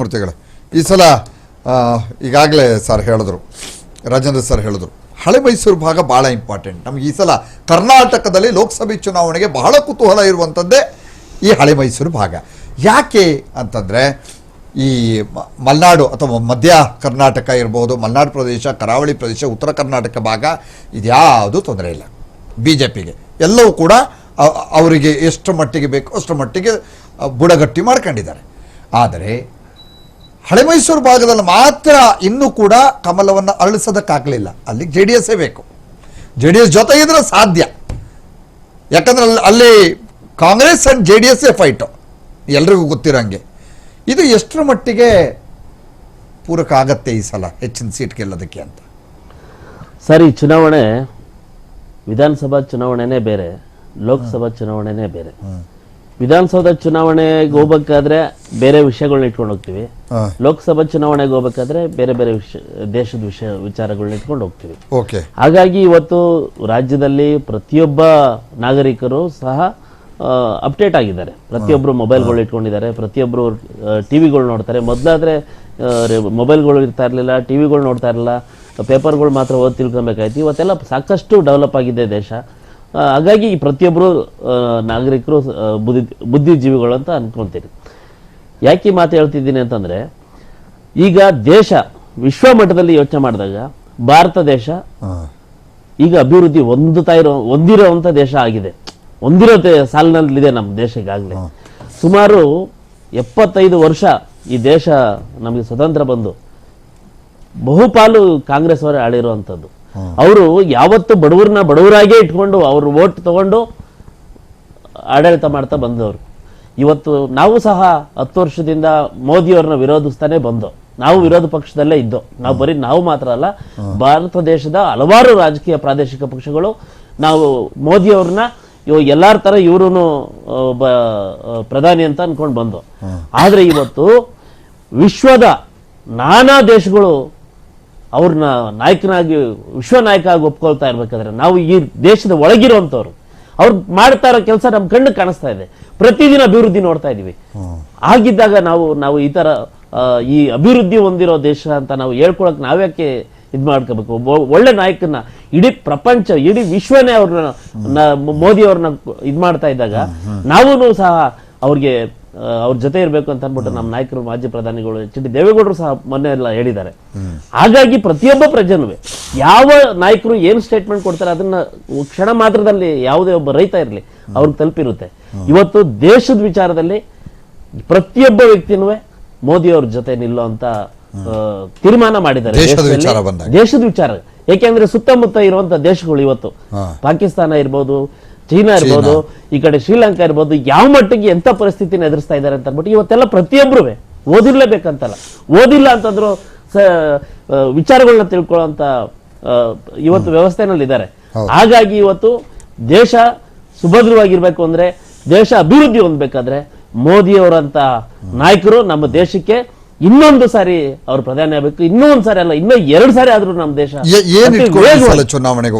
ಮೂರ್ತಿಗಳೇ. ಈ ಸಲ ಈಗಾಗಲೇ ಸರ್ ಹೇಳಿದ್ರು. ರಾಜೇಂದ್ರ ಸರ್ ಹೇಳಿದ್ರು. ಹಳೆ ಮೈಸೂರು ಭಾಗ ಭಾಳ ಇಂಪಾರ್ಟೆಂಟ್ ನಮ್ಗೆ ಈ ಸಲ ಕರ್ನಾಟಕದಲ್ಲಿ ಲೋಕಸಭೆ ಚುನಾವಣೆಗೆ ಬಹಳ ಕುತೂಹಲ ಇರುವಂಥದ್ದೇ ಈ ಹಳೆ ಮೈಸೂರು ಭಾಗ. ಯಾಕೆ ಅಂತಂದರೆ, ಈ ಮಲೆನಾಡು ಅಥವಾ ಮಧ್ಯ ಕರ್ನಾಟಕ ಇರ್ಬೋದು, ಮಲೆನಾಡು ಪ್ರದೇಶ, ಕರಾವಳಿ ಪ್ರದೇಶ, ಉತ್ತರ ಕರ್ನಾಟಕ ಭಾಗ, ಇದ್ಯಾವುದು ತೊಂದರೆ ಇಲ್ಲ. ಬಿ ಜೆ ಪಿಗೆ ಎಲ್ಲವೂ ಕೂಡ ಅವರಿಗೆ ಎಷ್ಟು ಮಟ್ಟಿಗೆ ಬೇಕು ಅಷ್ಟು ಮಟ್ಟಿಗೆ ಬುಡಗಟ್ಟಿ ಮಾಡ್ಕೊಂಡಿದ್ದಾರೆ. ಆದರೆ ಹಳೆ ಮೈಸೂರು ಭಾಗದಲ್ಲಿ ಮಾತ್ರ ಇನ್ನೂ ಕೂಡ ಕಮಲವನ್ನು ಅರಳಿಸೋದಕ್ಕಾಗಲಿಲ್ಲ. ಅಲ್ಲಿ ಜೆ ಡಿ ಎಸ್ಸೇ ಬೇಕು. ಜೆ ಡಿ ಎಸ್ ಜೊತೆ ಇದ್ರೆ ಸಾಧ್ಯ. ಯಾಕಂದ್ರೆ ಅಲ್ಲಿ ಅಲ್ಲಿ ಕಾಂಗ್ರೆಸ್ ಆ್ಯಂಡ್ ಜೆ ಡಿ ಎಸ್ಸೇ ಫೈಟು ಎಲ್ರಿಗೂ ಗೊತ್ತಿರೋಂಗೆ. ಇದು ಎಷ್ಟರ ಮಟ್ಟಿಗೆ ಪೂರಕ ಆಗತ್ತೆ ಈ ಸಲ ಹೆಚ್ಚಿನ ಸೀಟ್ ಗೆಲ್ಲೋದಕ್ಕೆ ಅಂತ? ಸರಿ ಈ ಚುನಾವಣೆ ವಿಧಾನಸಭಾ ಚುನಾವಣೆನೇ ಬೇರೆ ಲೋಕಸಭಾ ಚುನಾವಣೆನೇ ಬೇರೆ. ವಿಧಾನಸೌಧ ಚುನಾವಣೆಗೆ ಹೋಗ್ಬೇಕಾದ್ರೆ ಬೇರೆ ವಿಷಯಗಳನ್ನ ಇಟ್ಕೊಂಡು ಹೋಗ್ತೀವಿ ಲೋಕಸಭಾ ಚುನಾವಣೆಗೆ ಹೋಗ್ಬೇಕಾದ್ರೆ ಬೇರೆ ಬೇರೆ ವಿಷಯ ದೇಶದ ವಿಷಯ ವಿಚಾರಗಳನ್ನ ಇಟ್ಕೊಂಡು ಹೋಗ್ತೀವಿ ಹಾಗಾಗಿ ಇವತ್ತು ರಾಜ್ಯದಲ್ಲಿ ಪ್ರತಿಯೊಬ್ಬ ನಾಗರಿಕರು ಸಹ ಅಪ್ಡೇಟ್ ಆಗಿದ್ದಾರೆ. ಪ್ರತಿಯೊಬ್ಬರು ಮೊಬೈಲ್ಗಳು ಇಟ್ಕೊಂಡಿದ್ದಾರೆ ಪ್ರತಿಯೊಬ್ಬರು ಟಿವಿಗಳು ನೋಡ್ತಾರೆ. ಮೊದಲಾದ್ರೆ ಮೊಬೈಲ್ಗಳು ಇರ್ತಾ ಇರಲಿಲ್ಲ ಟಿವಿಗಳು ನೋಡ್ತಾ ಇರಲಿಲ್ಲ ಪೇಪರ್ಗಳು ಮಾತ್ರ ಓದಿ ತಿಳ್ಕೊಬೇಕಾಯ್ತು. ಇವತ್ತೆಲ್ಲ ಸಾಕಷ್ಟು ಡೆವಲಪ್ ಆಗಿದೆ ದೇಶ. ಹಾಗಾಗಿ ಈ ಪ್ರತಿಯೊಬ್ಬರು ನಾಗರಿಕರು ಬುದ್ಧಿ ಬುದ್ಧಿಜೀವಿಗಳು ಅಂತ ಅನ್ಕೊಂತೀನಿ ಯಾಕೆ ಮಾತು ಹೇಳ್ತಿದ್ದೀನಿ ಅಂತಂದ್ರೆ ಈಗ ದೇಶ ವಿಶ್ವ ಮಟ್ಟದಲ್ಲಿ ಯೋಚನೆ ಮಾಡಿದಾಗ ಭಾರತ ದೇಶ ಈಗ ಅಭಿವೃದ್ಧಿ ಹೊಂದುತ್ತಾ ಇರೋ ಹೊಂದಿರುವಂತ ದೇಶ ಆಗಿದೆ. ಹೊಂದಿರೋ ಸಾಲಿನಲ್ಲಿದೆ ನಮ್ಮ ದೇಶ ಈಗಾಗಲೇ. ಸುಮಾರು ಎಪ್ಪತ್ತೈದು ವರ್ಷ ಈ ದೇಶ ನಮಗೆ ಸ್ವತಂತ್ರ ಬಂದು ಬಹುಪಾಲು ಕಾಂಗ್ರೆಸ್ ಅವರೇ ಆಳಿರುವಂಥದ್ದು. ಅವರು ಯಾವತ್ತು ಬಡವರನ್ನ ಬಡವರಾಗೇ ಇಟ್ಕೊಂಡು ಅವರು ವೋಟ್ ತಗೊಂಡು ಆಡಳಿತ ಮಾಡ್ತಾ ಬಂದವರು. ಇವತ್ತು ನಾವು ಸಹ ಹತ್ತು ವರ್ಷದಿಂದ ಮೋದಿಯವ್ರನ್ನ ವಿರೋಧಿಸ್ತಾನೆ ಬಂದೋ ನಾವು ವಿರೋಧ ಪಕ್ಷದಲ್ಲೇ ಇದ್ದೋ ನಾವು ಬರೀ ನಾವು ಮಾತ್ರ ಅಲ್ಲ ಭಾರತ ದೇಶದ ಹಲವಾರು ರಾಜಕೀಯ ಪ್ರಾದೇಶಿಕ ಪಕ್ಷಗಳು ನಾವು ಮೋದಿಯವ್ರನ್ನ ಎಲ್ಲಾರ ತರ ಇವರು ಪ್ರಧಾನಿ ಅಂತ ಅನ್ಕೊಂಡು ಬಂದು. ಆದ್ರೆ ಇವತ್ತು ವಿಶ್ವದ ನಾನಾ ದೇಶಗಳು ಅವ್ರನ್ನ ನಾಯಕನಾಗಿ ವಿಶ್ವ ನಾಯಕ ಆಗಿ ಒಪ್ಕೊಳ್ತಾ ಇರ್ಬೇಕಾದ್ರೆ ನಾವು ಈ ದೇಶದ ಒಳಗಿರುವಂತವ್ರು ಅವ್ರು ಮಾಡ್ತಾ ಇರೋ ಕೆಲಸ ನಮ್ ಕಣ್ಣು ಕಾಣಿಸ್ತಾ ಇದೆ. ಪ್ರತಿದಿನ ಅಭಿವೃದ್ಧಿ ನೋಡ್ತಾ ಇದೀವಿ. ಆಗಿದ್ದಾಗ ನಾವು ನಾವು ಈ ತರ ಈ ಅಭಿವೃದ್ಧಿ ಹೊಂದಿರೋ ದೇಶ ಅಂತ ನಾವು ಹೇಳ್ಕೊಳಕ್ ನಾವ್ಯಾಕೆ ಇದ್ ಮಾಡ್ಕೋಬೇಕು? ಒಳ್ಳೆ ನಾಯಕನ ಇಡೀ ಪ್ರಪಂಚ ಇಡೀ ವಿಶ್ವನೇ ಅವ್ರನ್ನ ಮೋದಿ ಅವ್ರನ್ನ ಇದ್ ಮಾಡ್ತಾ ಇದ್ದಾಗ ನಾವು ಸಹ ಅವ್ರಿಗೆ ಅವ್ರ ಜೊತೆ ಇರಬೇಕು ಅಂತ ಅಂದ್ಬಿಟ್ಟು ನಮ್ಮ ನಾಯಕರು ಮಾಜಿ ಪ್ರಧಾನಿಗಳು ಎಚ್ ಡಿ ದೇವೇಗೌಡರು ಸಹ ಮೊನ್ನೆ ಎಲ್ಲ ಹೇಳಿದ್ದಾರೆ. ಹಾಗಾಗಿ ಪ್ರತಿಯೊಬ್ಬ ಪ್ರಜೆನೂ ಯಾವ ನಾಯಕರು ಏನು ಸ್ಟೇಟ್ಮೆಂಟ್ ಕೊಡ್ತಾರೆ ಅದನ್ನ ಕ್ಷಣ ಮಾತ್ರದಲ್ಲಿ ಯಾವುದೇ ಒಬ್ಬ ರೈತ ಇರಲಿ ಅವ್ರಿಗೆ ತಲುಪಿರುತ್ತೆ. ಇವತ್ತು ದೇಶದ ವಿಚಾರದಲ್ಲಿ ಪ್ರತಿಯೊಬ್ಬ ವ್ಯಕ್ತಿನೂ ಮೋದಿ ಅವ್ರ ಜೊತೆ ನಿಲ್ಲೋ ಅಂತ ತೀರ್ಮಾನ ಮಾಡಿದ್ದಾರೆ. ದೇಶದ. ವಿಚಾರ ಏಕೆಂದ್ರೆ ಯಾಕೆಂದ್ರೆ ಸುತ್ತಮುತ್ತ ಇರುವಂತ ದೇಶಗಳು ಇವತ್ತು. ಪಾಕಿಸ್ತಾನ ಇರ್ಬೋದು ಚೀನಾ ಇರ್ಬೋದು ಈ ಕಡೆ ಶ್ರೀಲಂಕಾ ಇರ್ಬೋದು ಯಾವ ಮಟ್ಟಿಗೆ ಎಂತ ಪರಿಸ್ಥಿತಿನ ಎದುರಿಸ್ತಾ ಇದ್ದಾರೆ ಅಂತ ಅಂದ್ಬಿಟ್ಟು ಇವತ್ತೆಲ್ಲ ಪ್ರತಿಯೊಬ್ಬರು ಓದಿರ್ಲೇಬೇಕಂತಲ್ಲ. ಓದಿಲ್ಲ ಅಂತಂದ್ರು ವಿಚಾರಗಳನ್ನ ತಿಳ್ಕೊಳ್ಳೋಂತ ಇವತ್ತು ವ್ಯವಸ್ಥೆನಲ್ಲಿ ಇದ್ದಾರೆ ಹಾಗಾಗಿ ಇವತ್ತು ದೇಶ ಸುಭದ್ರವಾಗಿರ್ಬೇಕು ಅಂದ್ರೆ ದೇಶ ಅಭಿವೃದ್ಧಿ ಹೊಂದಬೇಕಾದ್ರೆ ಮೋದಿ ಅವರಂತ ನಾಯಕರು ನಮ್ಮ ದೇಶಕ್ಕೆ ಇನ್ನೊಂದು ಸಾರಿ ಅವರು ಪ್ರಧಾನಿ ಆಗ್ಬೇಕು. ಇನ್ನೂ ಒಂದ್ಸಾರಿ ಅಲ್ಲ ಇನ್ನೂ ಎರಡು ಸಾರಿ ಆದ್ರೂ ನಮ್ಮ ದೇಶ ಚುನಾವಣೆಗೆ